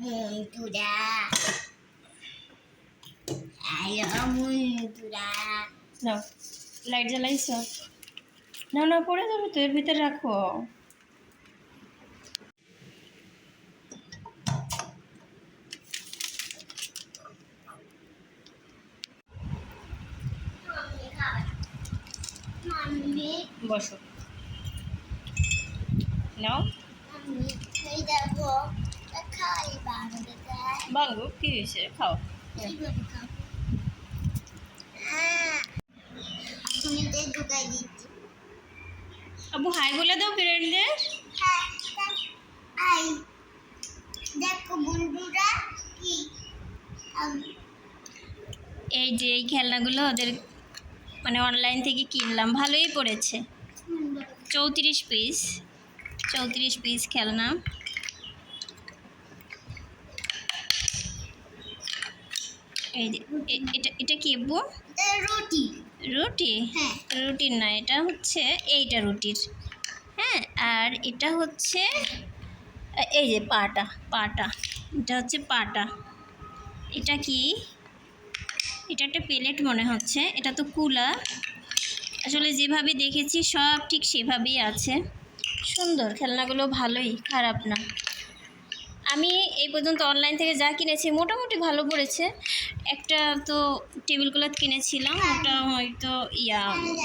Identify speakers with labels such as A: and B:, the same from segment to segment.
A: বন্ধুরা হ্যালো বন্ধুরা
B: নাও লাইট জ্বালাইছ? না না পড়ে যাবে তো এর ভিতরে রাখো। বসো। নাও।
A: আমি খাই
B: বাঙ্গু কি হয়েছে? খাও। আবু হাই বলে দাও ফ্রেন্ডদের। এই যে এই খেলনাগুলো ওদের মানে অনলাইন থেকে কিনলাম, ভালোই পড়েছে। চৌত্রিশ পিস চৌত্রিশ পিস খেলনা। এই যে এটা এটা কি আব্বু?
A: রুটি।
B: রুটি?
A: হ্যাঁ।
B: রুটির না এটা হচ্ছে এইটা রুটির। হ্যাঁ আর এটা হচ্ছে এই যে পাটা পাটা। এটা হচ্ছে পাটা। এটা কি? এটা একটা প্লেট মনে হচ্ছে এটা তো কুলা। আসলে যেভাবে দেখেছি সব ঠিক সেভাবেই আছে। সুন্দর খেলনাগুলো ভালোই খারাপ না। আমি এই পর্যন্ত অনলাইন থেকে যা কিনেছি মোটামুটি ভালো পড়েছে। একটা তো টেবিল ক্লথ কিনেছিলাম, ওটা হয়তো ইয়া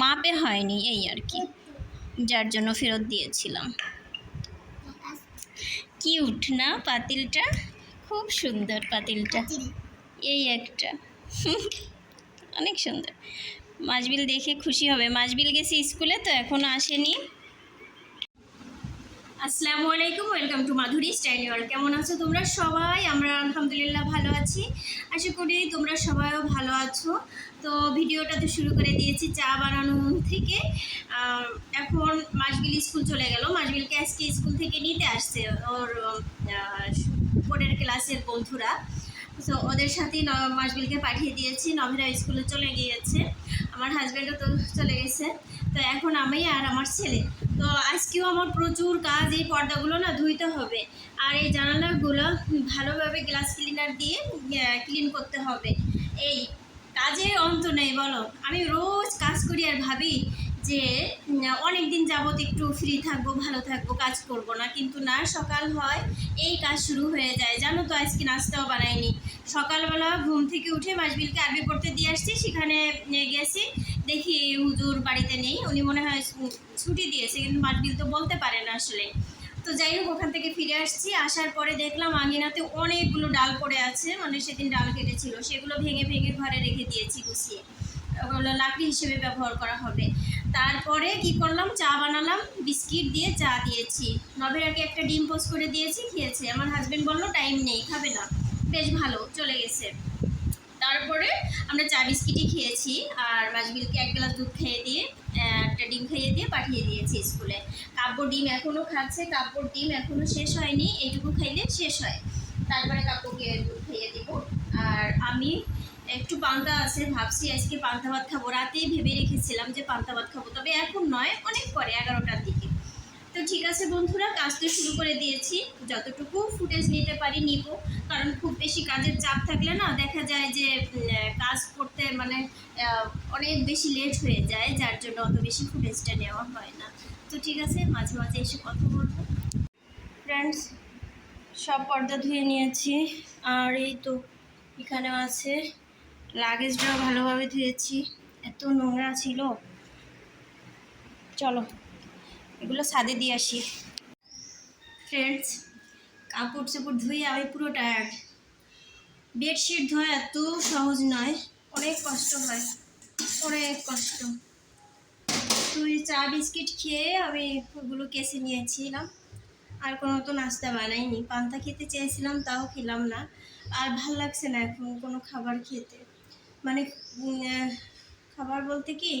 B: মাপে হয়নি এই আর কি, যার জন্য ফেরত দিয়েছিলাম। কিউট না পাতিলটা? খুব সুন্দর পাতিলটা। এই একটা। অনেক সুন্দর। মাছবিল দেখে খুশি হবে। মাছবিল গেছে স্কুলে তো এখনও আসেনি। আসসালামু আলাইকুম, ওয়েলকাম টু মাধুরী স্টাইল কেমন আছো তোমরা সবাই? আমরা আলহামদুলিল্লাহ ভালো আছি। আশা করি তোমরা সবাইও ভালো আছো। তো ভিডিওটা তো শুরু করে দিয়েছি চা বানানো থেকে। এখন মাসবিল স্কুল চলে গেল। মাসবিলকে আজকে স্কুল থেকে নিতে আসছে ওর বোর্ডের ক্লাসের বন্ধুরা। তো ওদের সাথেই মাসবিলকে পাঠিয়ে দিয়েছি। নভেরা স্কুলে চলে গিয়েছে। আমার হাজব্যান্ডও তো চলে গেছে। তো এখন আমি আর আমার ছেলে। তো আজকেও আমার প্রচুর কাজ। এই পর্দাগুলো না ধুইতে হবে। আর এই জানালাগুলো ভালোভাবে গ্লাস ক্লিনার দিয়ে ক্লিন করতে হবে। এই কাজে অন্ত নেই, বলো। আমি রোজ কাজ করি আর ভাবি যে অনেক দিন যাবত একটু ফ্রি থাকব, ভালো থাকব, কাজ করব না, কিন্তু না, সকাল হয়, এই কাজ শুরু হয়ে যায়। জানো তো, আজকে নাস্তাও বানাইনি। সকালবেলা ঘুম থেকে উঠে মাসবিলকে আরবি পড়তে দিয়ে আসছি, সেখানে গেছি। দেখি হুজুর বাড়িতে নেই, উনি মনে হয় ছুটি দিয়েছে, কিন্তু মাসবিল তো বলতে পারে না আসলে। তো যাই হোক, ওখান থেকে ফিরে আসছি, আসার পরে দেখলাম আঙিনাতে অনেকগুলো ডাল পড়ে আছে মানে সেদিন ডাল কেটেছিল, সেগুলো ভেঙে ভেঙে ঘরে রেখে দিয়েছি গুছিয়ে। লাকড়ি হিসেবে ব্যবহার করা হবে। তারপরে কি করলাম? চা বানালাম, বিস্কিট দিয়ে চা দিয়েছি। নবেরাকে একটা ডিম পোস্ট করে দিয়েছি, খেয়েছে। আমার হাজব্যান্ড বলল টাইম নেই, খাবে না। বেশ ভালো, চলে গেছে। তারপরে আমরা চা বিস্কিটই খেয়েছি, আর মাছবিলকে এক গ্লাস দুধ খেয়ে দিয়ে, একটা ডিম খাইয়ে দিয়ে পাঠিয়ে দিয়েছি স্কুলে। কাব্য ডিম এখনও খাচ্ছে, কাব্যর ডিম এখনও শেষ হয়নি, এইটুকু খাইলে শেষ হয়। তারপরে কাব্যকে দুধ খাইয়ে দিব। আর আমি একটু পান্তা আছে, ভাবছি আজকে পান্তা ভাত খাব। রাতেই ভেবে রেখেছিলাম যে পান্তা ভাত খাব, তবে এখন নয়, অনেক পরে, এগারোটার দিকে। তো ঠিক আছে বন্ধুরা, কাজ তো শুরু করে দিয়েছি। যতটুকু ফুটেজ নিতে পারি, নিব। কারণ খুব বেশি কাজের চাপ থাকলে না, দেখা যায় যে কাজ করতে মানে অনেক বেশি লেট হয়ে যায়, যার জন্য অত বেশি ফুটেজটা নেওয়া হয় না। তো ঠিক আছে, মাঝে মাঝে এসে কথা বলব। ফ্রেন্ডস সব পর্দা ধুয়ে নিয়েছি। আর এই তো, এখানেও আছে। লাগেজটাও ভালোভাবে ধুয়েছি। এত নোংরা ছিল। চলো, এগুলো ছাদে দিয়ে আসি। ফ্রেন্ডস কাপড় চোপড় ধুয়ে আমি পুরো টায়ার্ড বেডশিট ধোয়া এত সহজ নয়, অনেক কষ্ট হয়, অনেক কষ্ট। তুই চা, বিস্কিট খেয়ে আমি ওগুলো কেসে নিয়েছিলাম। আর কোনো তো নাস্তা বানাইনি। পান্তা খেতে চেয়েছিলাম, তাও খেলাম না। আর ভালো লাগছে না এখন কোনো খাবার খেতে। মানে খাবার বলতে কি,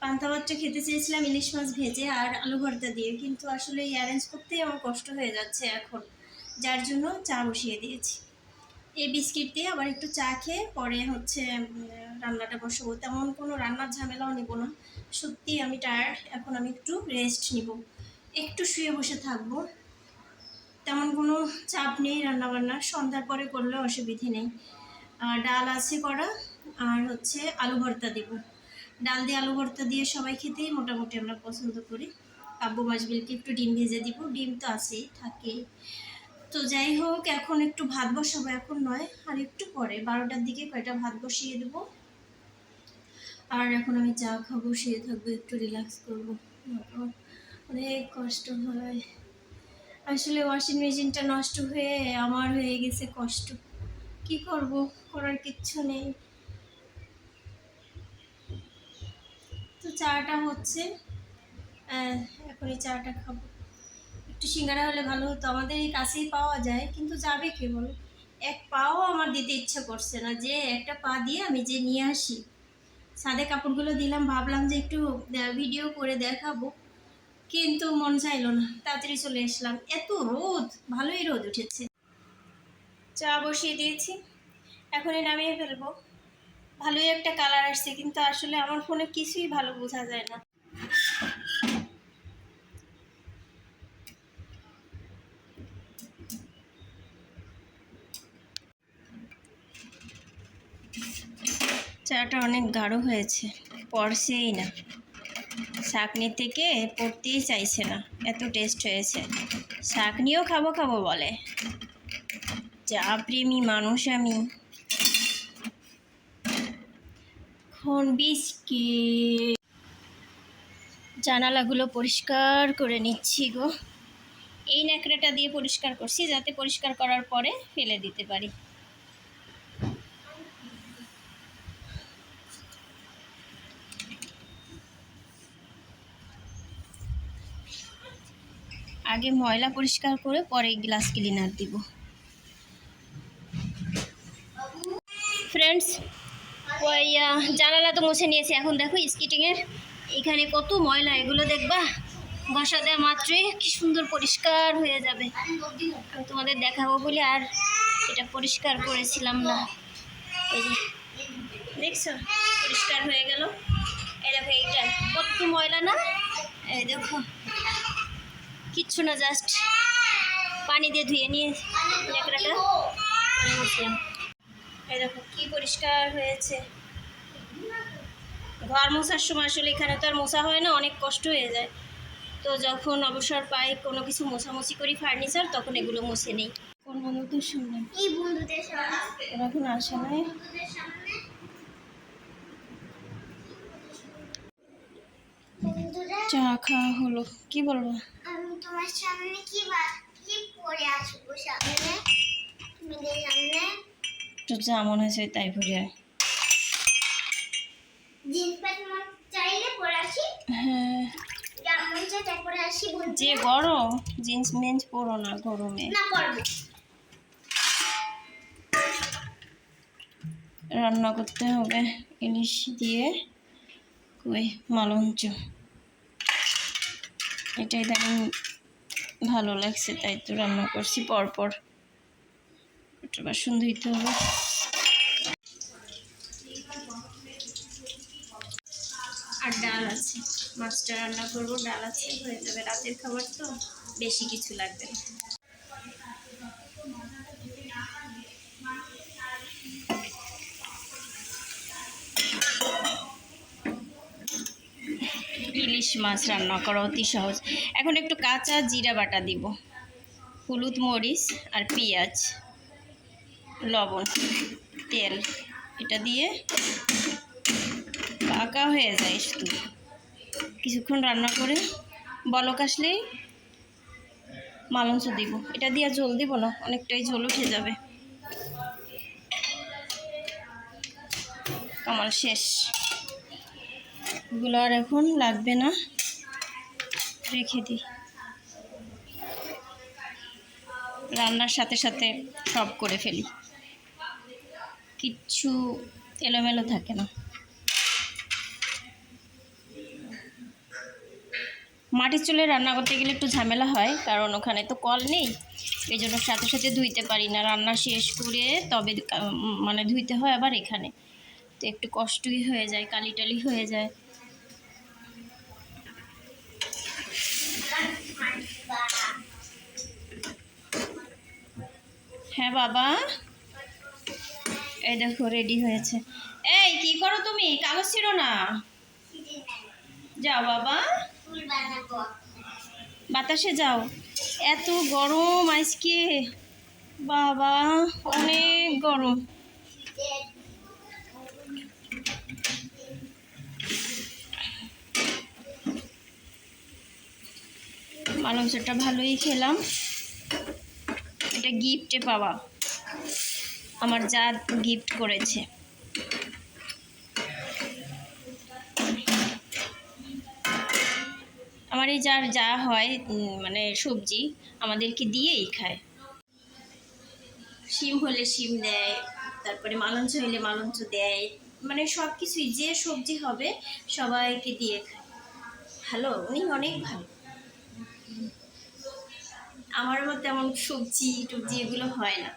B: পান্তা ভাতটা খেতে চেয়েছিলাম ইলিশ মাছ ভেজে আর আলু ভর্তা দিয়ে, কিন্তু আসলে এই অ্যারেঞ্জ করতেই আমার কষ্ট হয়ে যাচ্ছে এখন, যার জন্য চা বসিয়ে দিয়েছি। এই বিস্কিট দিয়ে আবার একটু চা খেয়ে পরে হচ্ছে রান্নাটা বসাবো। তেমন কোনো রান্নার ঝামেলাও নিব না। সত্যি আমি টায়ার্ড এখন আমি একটু রেস্ট নিব। একটু শুয়ে বসে থাকব। তেমন কোনো চাপ নেই রান্নাবান্নার। সন্ধ্যার পরে করলেও অসুবিধে নেই। ডাল আছে করা আর হচ্ছে আলু ভর্তা দেব। ডাল দিয়ে আলু ভর্তা দিয়ে সবাই খেতেই মোটামুটি আমরা পছন্দ করি। কাব্য মাছগুলিকে একটু ডিম ভেজে দিব, ডিম তো আছেই, থাকে। তো যাই হোক, এখন একটু ভাত বসাবো, এখন নয়, আর একটু পরে বারোটার দিকে কয়টা ভাত বসিয়ে দেবো। আর এখন আমি চা খাব, শুয়ে থাকব, একটু রিল্যাক্স করব। অনেক কষ্ট হয়। আসলে ওয়াশিং মেশিনটা নষ্ট হয়ে, আমার হয়ে গেছে কষ্ট। কি করব? করার কিচ্ছু নেই। তো চাটা হচ্ছে। এখন এই চাটা খাব। একটু সিঙ্গারা হলে ভালো হতো। আমাদের এই কাছেই পাওয়া যায়, কিন্তু যাবে কে বলো? এক পাও আমার দিতে ইচ্ছা করছে না যে একটা পা দিয়ে আমি যে নিয়ে আসি। সাদে কাপড়গুলো দিলাম, ভাবলাম যে একটু ভিডিও করে দেখাবো। কিন্তু মন চাইলো না। তাড়াতাড়ি চলে আসলাম। এত রোদ! ভালোই রোদ উঠেছে। চা বসিয়ে দিয়েছি। এখনই নামিয়ে ফেলব। ভালোই একটা কালার আসছে, কিন্তু আসলে আমার ফোনে কিছুই ভালো বোঝা যায় না। চাটা অনেক গাঢ় হয়েছে পড়ছেই না। শাকনি থেকে পড়তেই চাইছে না, এত টেস্ট হয়েছে। শাকনিও খাব খাব বলে। চা প্রেমী মানুষ আমি। এখন বিস্কিট। জানালাগুলো পরিষ্কার করে নিচ্ছি গো। এই ন্যাকড়াটা দিয়ে পরিষ্কার করছি, যাতে পরিষ্কার করার পরে ফেলে দিতে পারি। আগে ময়লা পরিষ্কার করে পরে গ্লাস ক্লিনার দিব। ফ্রেন্ডস জানালা তো মুছে নিয়েছি। এখন দেখো স্কিটিংয়ের এখানে কত ময়লা, এগুলো দেখবা? ঘষা দেওয়া মাত্রই কি সুন্দর পরিষ্কার হয়ে যাবে। তোমাদের দেখাবো বলে আর এটা পরিষ্কার করেছিলাম না। এই যে, দেখছ? পরিষ্কার হয়ে গেল। এই দেখো এইটা, কত ময়লা না? এই দেখো, কিচ্ছু না জাস্ট পানি দিয়ে ধুয়ে নিয়ে ন্যাকড়াটা এই দেখো কি পরিষ্কার হয়েছে। ঘর মোছার সময় আসলে এখানে তো আর মোছা হয় না অনেক কষ্ট হয়ে যায়। তো যখন অবসর পাই কোনো কিছু মোছামুছি করি ফার্নিচার তখন এগুলো মুছে নেই। কোন বন্ধুদের শুনলেন
A: এই বন্ধুদের সামনে?
B: এরা এখন আসে
A: সামনে? বন্ধুরা?
B: চা খাওয়া হলো। কি বলব
A: আমি তোমার সামনে কি কি পরে আসব সামনে? তোমাদের সামনে?
B: তো যা মনে হয়েছে তাই পরে আয়
A: জিন্স প্যান্ট মন চাইলে পরে আসি
B: হ্যাঁ
A: জামা মন চাই তাই পরে আসি বন্ধু
B: যে গরম জিন্স মেন্স পরো না গরমে।
A: না পরবো।
B: রান্না করতে হবে ইলিশ দিয়ে কই মালঞ্চ। এটাই ইদানিং ভালো লাগছে তাই তো রান্না করছি পরপর। একটা বাসন ধুইতে হবে। আর ডাল আছে। মাছটা রান্না করব, ডাল আছে, হয়ে যাবে রাতের খাবার তো, বেশি কিছু লাগবে না। ইলিশ মাছ রান্না করা অতি সহজ। এখন একটু কাঁচা জিরা বাটা দিব, হলুদ মরিচ আর পেঁয়াজ, লবণ, তেল, এটা দিয়ে পাকা হয়ে যায় শুধু। কিছুক্ষণ রান্না করে বলক আসলেই মালঞ্চ দিব। এটা দিয়ে ঝোল দিব না, অনেকটাই ঝোল উঠে যাবে। কামাল শেষ। এগুলো আর এখন লাগবে না। রেখে দিই। রান্নার সাথে সাথে সব করে ফেলি। কিচ্ছু এলোমেলো থাকে না। মাটির চুলে রান্না করতে গেলে একটু ঝামেলা হয়, কারণ ওখানে তো কল নেই। এই জন্য সাথে সাথে ধুইতে পারি না। রান্না শেষ করে তবে মানে ধুইতে হয় আবার এখানে। তো একটু কষ্টই হয়ে যায় কালি টালি হয়ে যায়। হ্যাঁ বাবা? এই দেখো রেডি হয়েছে। এই, কি করো তুমি? কাগজ ছিল না? যাও, বাবা। বাতাসে যাও। এত গরম আজকে। বাবা, অনেক গরম। মাংসটা ভালোই খেলাম। এটা গিফটে পাওয়া। আমার যা গিফট করেছে। আমার এই যার যা হয় মানে সবজি, আমাদেরকে দিয়েই খায়। শিম হলে শিম দেয়, তারপরে মালঞ্চ হলে মালঞ্চ দেয় মানে সব কিছুই যে সবজি হবে, সবাইকে দিয়ে খায়। ভালো, উনি অনেক ভালো। আমার মতো তেমন সবজি টুবজি এগুলো হয় না।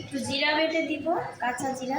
B: একটু জিরা বেটে দিব, কাঁচা জিরা।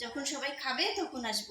B: যখন সবাই খাবে তখন আসব।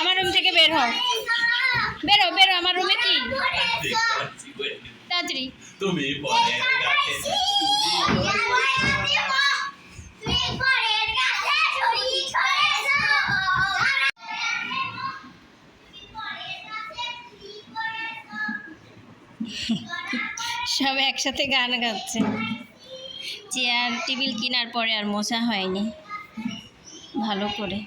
B: আমার রুম থেকে বের হও। বেরো বেরো আমার রুমে কি? তাড়াতাড়ি।
C: তুমি
B: সব একসাথে গান গাচ্ছে। চেয়ার টেবিল কেনার পরে আর মোছা হয়নি। ভালো করে।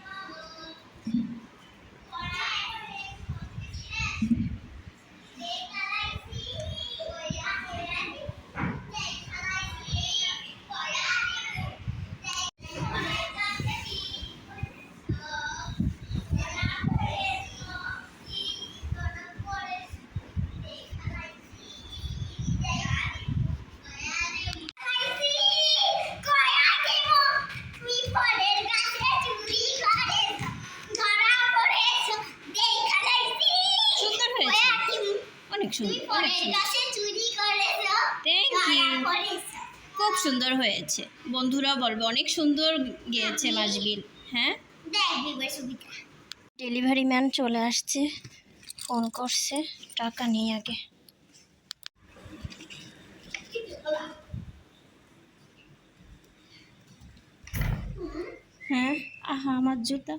B: খুব সুন্দর হয়েছে। বন্ধুরা বলবে অনেক সুন্দর গিয়েছে মাসবিল। হ্যাঁ? ডেলিভারি ম্যান চলে আসছে ফোন করছে টাকা নিয়ে আগে। হ্যাঁ? আহা আমার জুতা।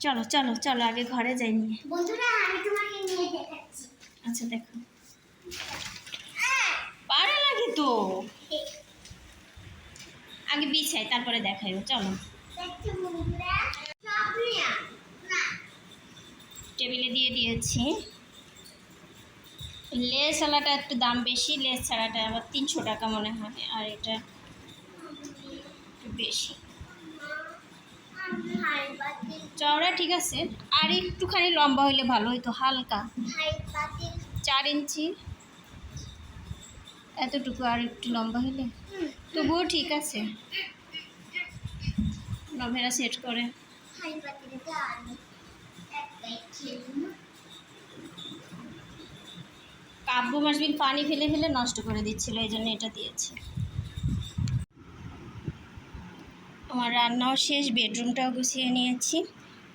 B: চলো চলো চলো আগে ঘরে যাই নিয়ে।
A: বন্ধুরা আমি তোমাকে নিয়ে দেখাচ্ছি।
B: আচ্ছা দেখো। তো। আগে বিছাই তারপরে দেখাইও চলো। টেবিলে দিয়ে দিয়েছি। লেস ছাড়াটা একটু দাম বেশি লেস ছাড়াটা আবার তিনশো টাকা মনে হয় আর এটা একটু বেশি। চওড়া ঠিক আছে আর একটুখানি লম্বা হইলে ভালো হইতো হালকা। চার ইঞ্চি। এতটুকু আর একটু লম্বা হইলে? তবুও ঠিক আছে। নভেরা সেট করে। কাব্য মাসবিল পানি ফেলে ফেলে নষ্ট করে দিচ্ছিল, এই জন্য এটা দিয়েছে। আমার রান্নাও শেষ, বেডরুমটাও গুছিয়ে নিয়েছি।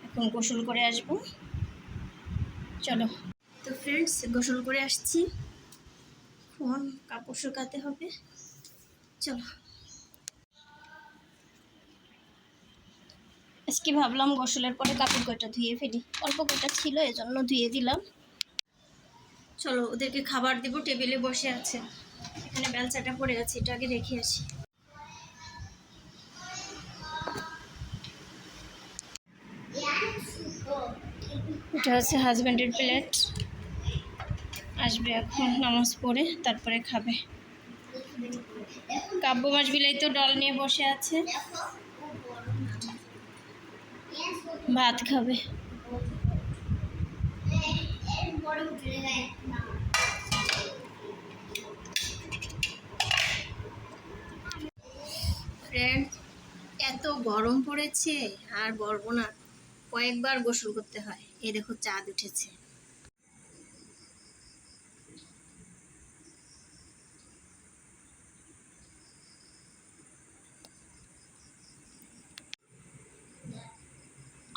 B: এখন গোসল করে আসব। চলো। তো ফ্রেন্ডস গোসল করে আসছি। ফোন কাপড় শুকাতে হবে। চলো। আজকে ভাবলাম গোসলের পরে কাপড় কয়টা ধুয়ে ফেলি। অল্প কয়টা ছিল, এজন্য ধুয়ে দিলাম। চলো, ওদেরকে খাবার দেবো, টেবিলে বসে আছে। এখানে বেলচাটা পড়ে আছে, এটা আগে রেখে আসি। এটা হচ্ছে হাজব্যান্ডের প্লেট আসবে এখন নামাজ পড়ে, তারপরে খাবে। কাব্য মাস বিলাই তো ডল নিয়ে বসে আছে। ভাত খাবে। এত গরম পড়েছে, আর বলব না, কয়েকবার গোসল করতে হয়। এই দেখো চাঁদ উঠেছে।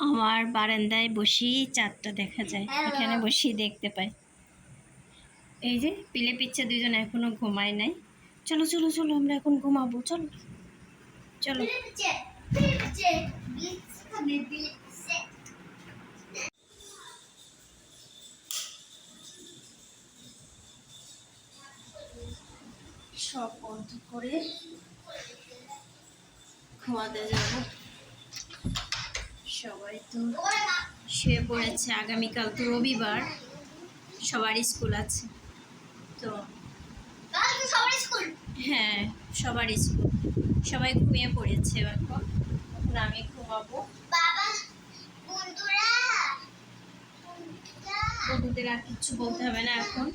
B: আমার বারান্দায় বসেই চাঁদটা দেখা যায়। এখানে বসেই দেখতে পাই। এই যে পিলে পিচ্ছে দুজন এখনও ঘুমায় নাই। চলো চলো চলো আমরা এখন ঘুমাবো চলো। চলো। সব বন্ধ করে ঘুমাতে যাব। সবাই তো শুয়ে পড়েছে আগামীকাল তো রবিবার সবার স্কুল আছে। তো। হ্যাঁ সবার স্কুল। সবাই ঘুমিয়ে পড়েছে এখন এখন আমি ঘুমাবো। বন্ধুদের আর কিচ্ছু বলতে হবে না এখন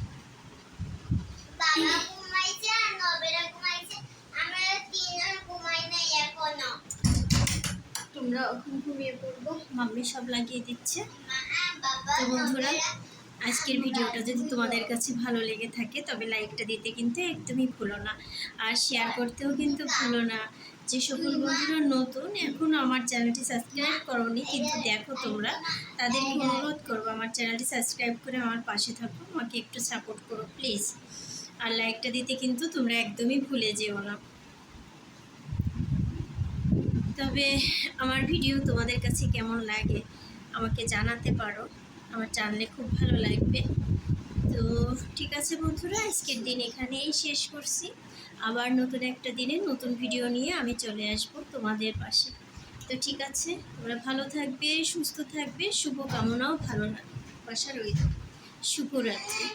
A: বাবা ঘুমাইছে আর নবেরা ঘুমাইছে আমরা তিনজন ঘুমাই নাই এখনও
B: তোমরা এখন ঘুমিয়ে পড়ব। মাম্মি সব লাগিয়ে দিচ্ছে। তো বন্ধুরা, আজকের ভিডিওটা যদি তোমাদের কাছে ভালো লেগে থাকে, তবে লাইকটা দিতে কিন্তু একদমই ভুলো না। আর শেয়ার করতেও কিন্তু ভুলো না। যে সকল বন্ধুরা নতুন, এখন আমার চ্যানেলটি সাবস্ক্রাইব করোনি, কিন্তু দেখো তোমরা, তাদেরকে অনুরোধ করব, আমার চ্যানেলটি সাবস্ক্রাইব করে আমার পাশে থাকো, আমাকে একটু সাপোর্ট করো প্লিজ আর লাইকটা দিতে কিন্তু তোমরা একদমই ভুলে যেও না। তবে আমার ভিডিও তোমাদের কাছে কেমন লাগে আমাকে জানাতে পারো। আমার জানলে খুব ভালো লাগবে। তো ঠিক আছে বন্ধুরা, আজকের দিন এখানেই শেষ করছি। আবার নতুন একটা দিনে নতুন ভিডিও নিয়ে আমি চলে আসব তোমাদের পাশে। তো ঠিক আছে, তোমরা ভালো থাকবে, সুস্থ থাকবে শুভ কামনাও ভালো না বাসা রইল। শুভরাত্রি।